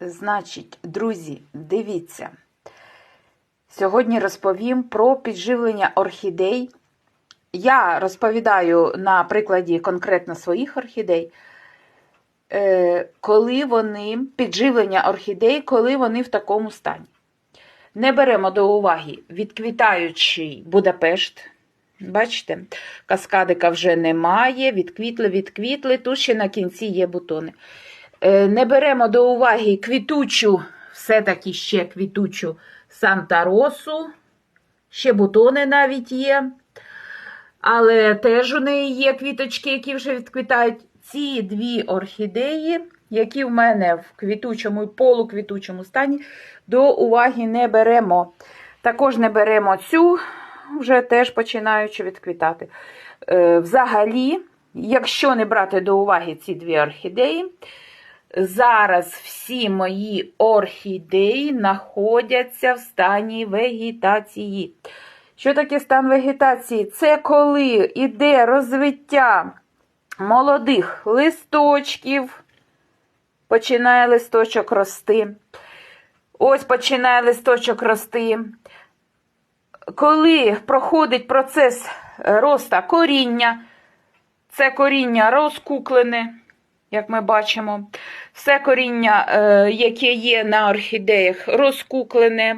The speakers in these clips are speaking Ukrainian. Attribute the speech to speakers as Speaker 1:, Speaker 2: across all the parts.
Speaker 1: Значить, друзі, дивіться. Сьогодні розповім про підживлення орхідей. Я розповідаю на прикладі конкретно своїх орхідей, е, коли вони підживлення орхідей, коли вони в такому стані. Не беремо до уваги відквітаючий Будапешт. Бачите, каскадика вже немає, відквітли, відквітли, тут ще на кінці є бутони. Е, Не беремо до уваги квітучу, все-таки ще квітучу Санта-Росу, ще бутони навіть є. Але теж у неї є квіточки, які вже відквітають. Ці дві орхідеї, які в мене в квітучому і полуквітучому стані, до уваги не беремо. Також не беремо цю, вже теж починаючи відквітати. Е, Взагалі, якщо не брати до уваги ці дві орхідеї, зараз всі мої орхідеї знаходяться в стані вегетації. Що таке стан вегетації? Це коли йде розвиття молодих листочків, починає листочок рости. Ось починає листочок рости. Коли проходить процес роста коріння, це коріння розкуклене, як ми бачимо. Все коріння, е, яке є на орхідеях, розкуклене.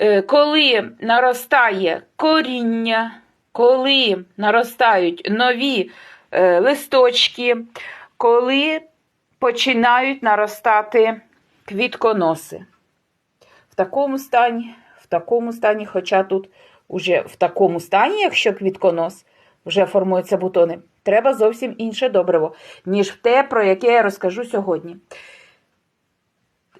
Speaker 1: Е, Коли наростає коріння, коли наростають нові е, листочки, коли починають наростати квітконоси. В такому стані, в такому стані, хоча тут уже в такому стані, якщо квітконос, вже формуються бутони, треба зовсім інше добриво, ніж те, про яке я розкажу сьогодні.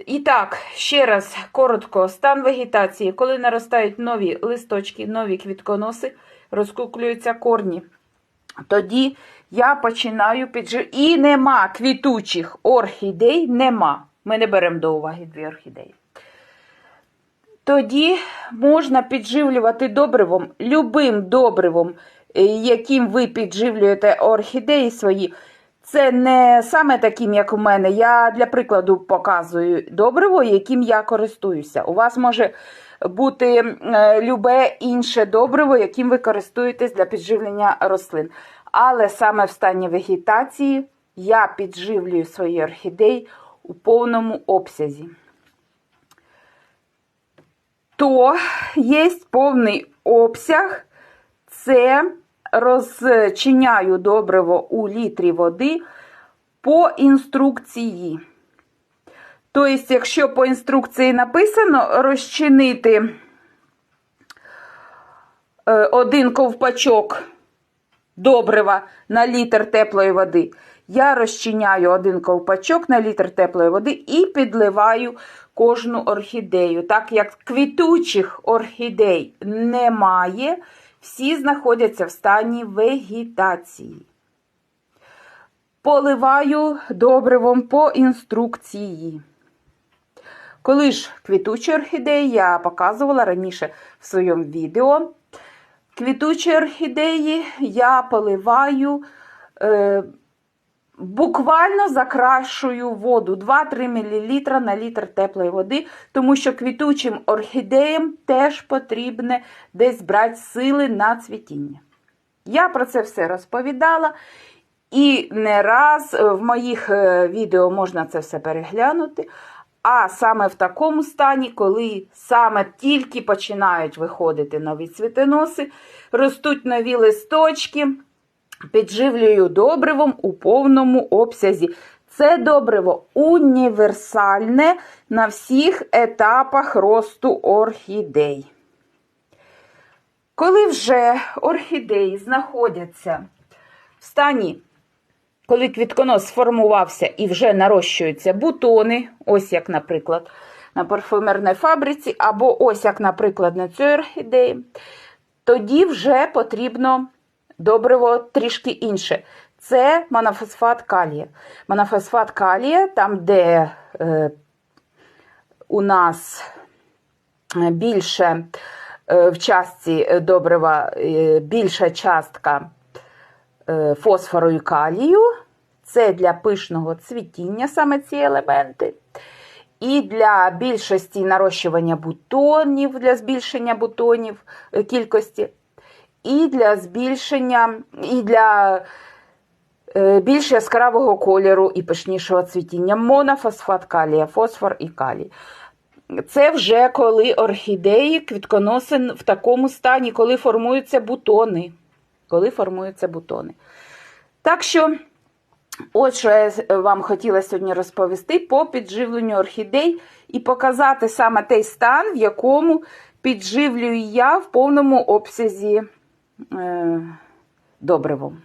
Speaker 1: І так, ще раз коротко, стан вегетації, коли наростають нові листочки, нові квітконоси, розкуклюються корні. Тоді я починаю піджив... І нема квітучих орхідей, нема. Ми не беремо до уваги дві орхідеї. Тоді можна підживлювати добривом, любим добривом, яким ви підживлюєте орхідеї свої. Це не саме таким, як у мене. Я для прикладу показую добриво, яким я користуюся. У вас може бути е, любе інше добриво, яким ви користуєтесь для підживлення рослин. Але саме в стані вегетації я підживлюю свої орхідеї у повному обсязі. То є повний обсяг, це розчиняю добриво у літрі води по інструкції. Тобто, якщо по інструкції написано розчинити е, один ковпачок добрива на літр теплої води, я розчиняю один ковпачок на літр теплої води і підливаю кожну орхідею. Так як квітучих орхідей немає, всі знаходяться в стані вегетації. Поливаю добривом по інструкції. Коли ж квітучі орхідеї, я показувала раніше в своєму відео. Квітучі орхідеї я поливаю, е, буквально закрашую воду 2-3 мл на літр теплої води, тому що квітучим орхідеям теж потрібне десь брати сили на цвітіння. Я про це все розповідала. І не раз в моїх е, відео можна це все переглянути. А саме в такому стані, коли саме тільки починають виходити нові цвітоноси, ростуть нові листочки, підживлюю добривом у повному обсязі. Це добриво універсальне на всіх етапах росту орхідей. Коли вже орхідеї знаходяться в стані коли квітконос сформувався і вже нарощуються бутони, ось як, наприклад, на парфумерній фабриці, або ось як, наприклад, на цій орхідеї, тоді вже потрібно добриво трішки інше. Це монофосфат калія. Монофосфат калія, там, де е, у нас більше е, в частці добрива е, більша частка е, фосфору і калію. Це для пишного цвітіння саме ці елементи. і для більшості нарощування бутонів, для збільшення бутонів е, кількості, і для збільшення, і для е, більш яскравого кольору і пишнішого цвітіння. Монофосфат калія, фосфор і калій. Це вже коли орхідеї квітконосин в такому стані, коли формуються бутони. Коли формуються бутони. Так що, от що я вам хотіла сьогодні розповісти по підживленню орхідей і показати саме той стан, в якому підживлюю я в повному обсязі добривом.